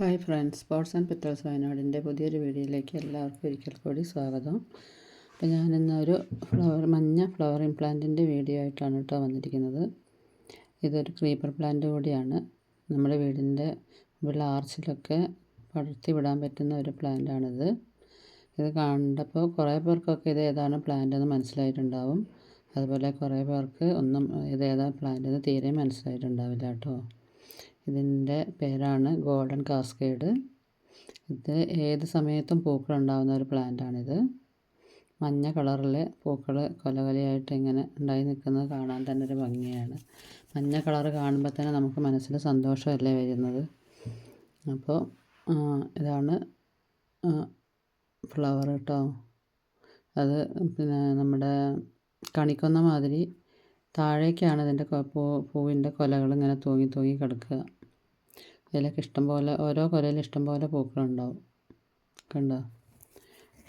Hi friends sports and പിത്തൾസ് വയനാടിന്റെ പുതിയൊരു വീഡിയോയിലേക്ക് എല്ലാവർക്കും ഒരിക്കൽ കൂടി സ്വാഗതം. അപ്പോൾ ഞാനിന്ന് ഒരു ഫ്ലവർ മഞ്ഞ ഫ്ലവർ പ്ലാന്റിന്റെ വീഡിയോ ആയിട്ടാണ് കേട്ടോ വന്നിരിക്കുന്നത്. ഇതൊരു ക്രീപ്പർ പ്ലാന്റ് കൂടിയാണ്. നമ്മുടെ വീടിന്റെ ഉള്ള ആർച്ചിലൊക്കെ പടർത്തി വിടാൻ പറ്റുന്ന ഒരു പ്ലാന്റാണിത്. ഇത് കണ്ടപ്പോൾ കുറേ പേർക്കൊക്കെ ഇത് ഏതാണ് പ്ലാന്റ് എന്ന് മനസ്സിലായിട്ടുണ്ടാവും. അതുപോലെ കുറേ പേർക്ക് ഒന്നും ഇത് ഏതാണ് പ്ലാന്റ് എന്ന് തീരെ മനസ്സിലായിട്ടുണ്ടാവില്ല കേട്ടോ. ഇതിന്റെ പേരാണ് ഗോൾഡൻ കാസ്കേഡ്. ഇത് ഏത് സമയത്തും പൂക്കൾ ഉണ്ടാകുന്ന ഒരു പ്ലാന്റാണിത് മഞ്ഞ കളറിൽ പൂക്കൾ കൊലകൊലയായിട്ട് ഇങ്ങനെ ഉണ്ടായി നിൽക്കുന്നത് കാണാൻ തന്നെ ഒരു ഭംഗിയാണ്. മഞ്ഞ കളർ കാണുമ്പോൾ തന്നെ നമുക്ക് മനസ്സിൽ സന്തോഷമല്ലേ വരുന്നത്? അപ്പോൾ ഇതാണ് ഫ്ലവർ കേട്ടോ അത് പിന്നെ നമ്മുടെ കണിക്കൊന്ന മാതിരി താഴേക്കാണ് ഇതിന്റെ പൂ പൂവിന്റെ കൊലകൾ ഇങ്ങനെ തൂങ്ങി തൂങ്ങി കിടക്കുക. ഇതിലൊക്കെ ഇഷ്ടം പോലെ ഓരോ കൊലയിൽ ഇഷ്ടം പോലെ പൂക്കളുണ്ടാവും കണ്ടോ?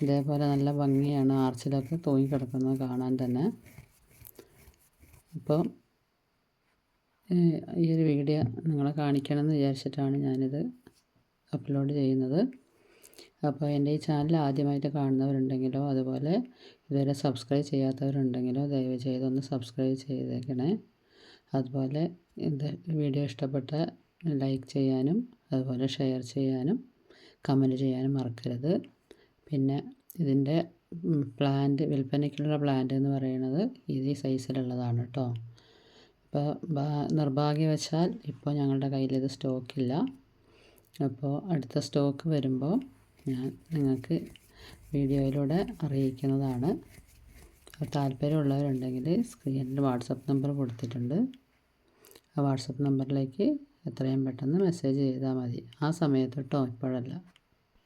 ഇതേപോലെ നല്ല ഭംഗിയാണ് ആർച്ചിലൊക്കെ തൂങ്ങി കിടക്കുന്നത് കാണാൻ തന്നെ. അപ്പോൾ ഈ ഒരു വീഡിയോ നിങ്ങളെ കാണിക്കണമെന്ന് വിചാരിച്ചിട്ടാണ് ഞാനിത് അപ്ലോഡ് ചെയ്യുന്നത്. അപ്പോൾ എന്റെ ഈ ചാനൽ ആദ്യമായിട്ട് കാണുന്നവരുണ്ടെങ്കിലോ അതുപോലെ ഇതുവരെ സബ്സ്ക്രൈബ് ചെയ്യാത്തവരുണ്ടെങ്കിലോ ദയവ് ചെയ്തൊന്ന് സബ്സ്ക്രൈബ് ചെയ്തേക്കണേ. അതുപോലെ ഇത് വീഡിയോ ഇഷ്ടപ്പെട്ട ലൈക്ക് ചെയ്യാനും അതുപോലെ ഷെയർ ചെയ്യാനും കമന്റ് ചെയ്യാനും മറക്കരുത്. പിന്നെ ഇതിന്റെ പ്ലാന്റ് വിൽപ്പനയ്ക്കുള്ള പ്ലാന്റ് എന്ന് പറയുന്നത് ഇത് ഈ സൈസിലുള്ളതാണ് കേട്ടോ. ഇപ്പോൾ നിർഭാഗ്യവശാൽ ഇപ്പോൾ ഞങ്ങളുടെ കയ്യിൽ ഇത് സ്റ്റോക്കില്ല. അപ്പോൾ അടുത്ത സ്റ്റോക്ക് വരുമ്പോൾ ഞാൻ നിങ്ങൾക്ക് വീഡിയോയിലൂടെ അറിയിക്കുന്നതാണ്. താല്പര്യമുള്ളവരുണ്ടെങ്കിൽ സ്ക്രീനിൽ വാട്സപ്പ് നമ്പർ കൊടുത്തിട്ടുണ്ട്. ആ വാട്സപ്പ് നമ്പറിലേക്ക് എത്രയും പെട്ടെന്ന് മെസ്സേജ് ചെയ്താൽ മതി. ആ സമയത്തൊട്ടോ ഇപ്പോഴല്ല.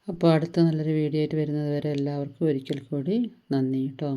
അപ്പോൾ അടുത്ത നല്ലൊരു വീഡിയോ ആയിട്ട് വരുന്നത് വരെ എല്ലാവർക്കും ഒരിക്കൽ കൂടി നന്ദി കേട്ടോ